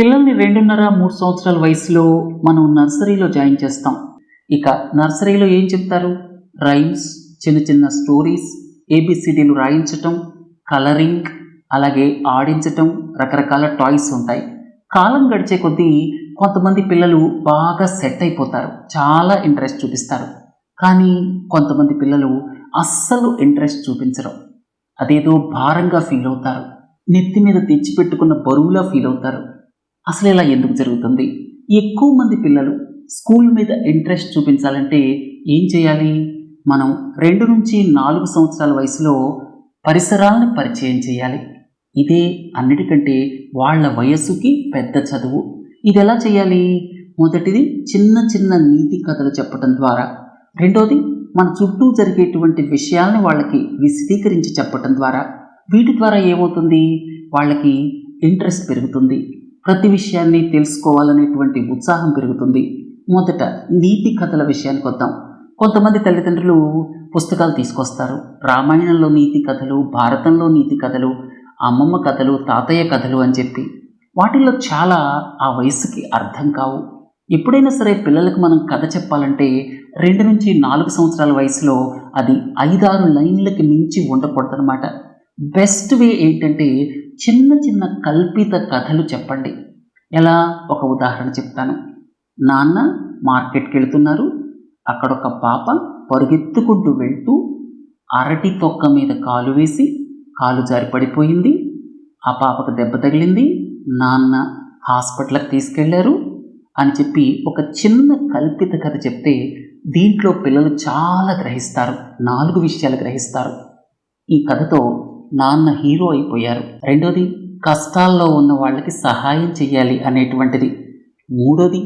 పిల్లల్ని రెండున్నర మూడు సంవత్సరాల వయసులో మనం నర్సరీలో జాయిన్ చేస్తాం. ఇక నర్సరీలో ఏం చెప్తారు? రైమ్స్ చిన్న చిన్న స్టోరీస్ ఏబిసిడీలు రాయించటం కలరింగ్ అలాగే ఆడించటం రకరకాల టాయ్స్ ఉంటాయి. కాలం గడిచే కొద్దీ కొంతమంది పిల్లలు బాగా సెట్ అయిపోతారు. చాలా ఇంట్రెస్ట్ చూపిస్తారు. కానీ కొంతమంది పిల్లలు అస్సలు ఇంట్రెస్ట్ చూపించరు. అదేదో భారంగా ఫీల్ అవుతారు. నెత్తి మీద తెచ్చిపెట్టుకున్న బరువులా ఫీల్ అవుతారు. అసలు ఇలా ఎందుకు జరుగుతుంది? ఎక్కువ మంది పిల్లలు స్కూల్ మీద ఇంట్రెస్ట్ చూపించాలంటే ఏం చేయాలి? మనం రెండు నుంచి నాలుగు సంవత్సరాల వయసులో పరిసరాలను పరిచయం చేయాలి. ఇదే అన్నిటికంటే వాళ్ళ వయస్సుకి పెద్ద చదువు. ఇది ఎలా చేయాలి? మొదటిది చిన్న చిన్న నీతి కథలు చెప్పడం ద్వారా. రెండోది మన చుట్టూ జరిగేటువంటి విషయాలను వాళ్ళకి విశదీకరించి చెప్పటం ద్వారా. వీటి ద్వారా ఏమవుతుంది? వాళ్ళకి ఇంట్రెస్ట్ పెరుగుతుంది. ప్రతి విషయాన్ని తెలుసుకోవాలనేటువంటి ఉత్సాహం పెరుగుతుంది. మొదట నీతి కథల విషయానికి వద్దాం. కొంతమంది తల్లిదండ్రులు పుస్తకాలు తీసుకొస్తారు. రామాయణంలో నీతి కథలు భారతంలో నీతి కథలు అమ్మమ్మ కథలు తాతయ్య కథలు అని చెప్పి. వాటిల్లో చాలా ఆ వయసుకి అర్థం కావు. ఎప్పుడైనా సరే పిల్లలకు మనం కథ చెప్పాలంటే రెండు నుంచి నాలుగు సంవత్సరాల వయసులో అది ఐదారు లైన్లకి మించి ఉండకూడదనమాట బెస్ట్ వే ఏంటంటే చిన్న చిన్న కల్పిత కథలు చెప్పండి. ఎలా? ఒక ఉదాహరణ చెప్తాను. నాన్న మార్కెట్కి వెళ్తున్నారు. అక్కడ ఒక పాప పరుగెత్తుకుంటూ వెళ్తూ అరటి తొక్క మీద కాలు వేసి కాలు జారి పడిపోయింది ఆ పాపకు దెబ్బ తగిలింది. నాన్న హాస్పిటల్కి తీసుకెళ్ళారు అని చెప్పి ఒక చిన్న కల్పిత కథ చెప్తే దీంట్లో పిల్లలు చాలా గ్రహిస్తారు. నాలుగు విషయాలు గ్రహిస్తారు. ఈ కథతో నాన్న హీరో అయిపోయారు. రెండోది కష్టాల్లో ఉన్న వాళ్ళకి సహాయం చేయాలి అనేటువంటిది. మూడోది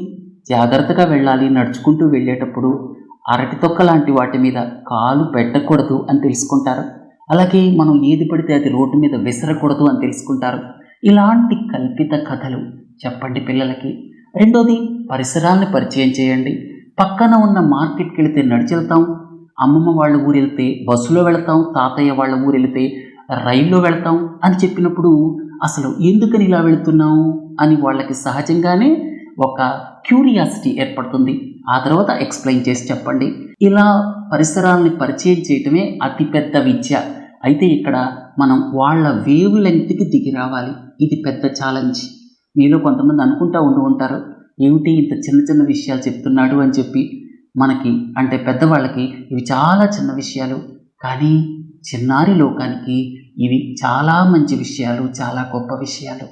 జాగ్రత్తగా వెళ్ళాలి నడుచుకుంటూ వెళ్ళేటప్పుడు అరటి తొక్క లాంటి వాటి మీద కాలు పెట్టకూడదు అని తెలుసుకుంటారు. అలాగే మనం ఏది పడితే అది రోడ్డు మీద విసరకూడదు అని తెలుసుకుంటారు. ఇలాంటి కల్పిత కథలు చెప్పండి పిల్లలకి. రెండోది పరిసరాలను పరిచయం చేయండి. పక్కన ఉన్న మార్కెట్కి వెళితే నడిచి వెళ్తాం అమ్మమ్మ వాళ్ళ ఊరు వెళ్తే బస్సులో వెళతాం. తాతయ్య వాళ్ళ ఊరు వెళితే రైల్లో వెళ్తాం అని చెప్పినప్పుడు అసలు ఎందుకని ఇలా వెళుతున్నాం అని వాళ్ళకి సహజంగానే ఒక క్యూరియాసిటీ ఏర్పడుతుంది. ఆ తర్వాత ఎక్స్ప్లెయిన్ చేసి చెప్పండి. ఇలా పరిసరాలని పరిచయం చేయటమే అతిపెద్ద విద్య. అయితే ఇక్కడ మనం వాళ్ళ వేవ్ లెంగ్త్కి దిగి రావాలి. ఇది పెద్ద ఛాలెంజ్. మీలో కొంతమంది అనుకుంటా ఉండి ఉంటారు. ఏమిటి ఇంత చిన్న చిన్న విషయాలు చెప్తున్నాడు అని చెప్పి మనకి అంటే పెద్దవాళ్ళకి ఇవి చాలా చిన్న విషయాలు. కానీ చిన్నారి లోకానికి ఇవి చాలా మంచి విషయాలు చాలా గొప్ప విషయాలు.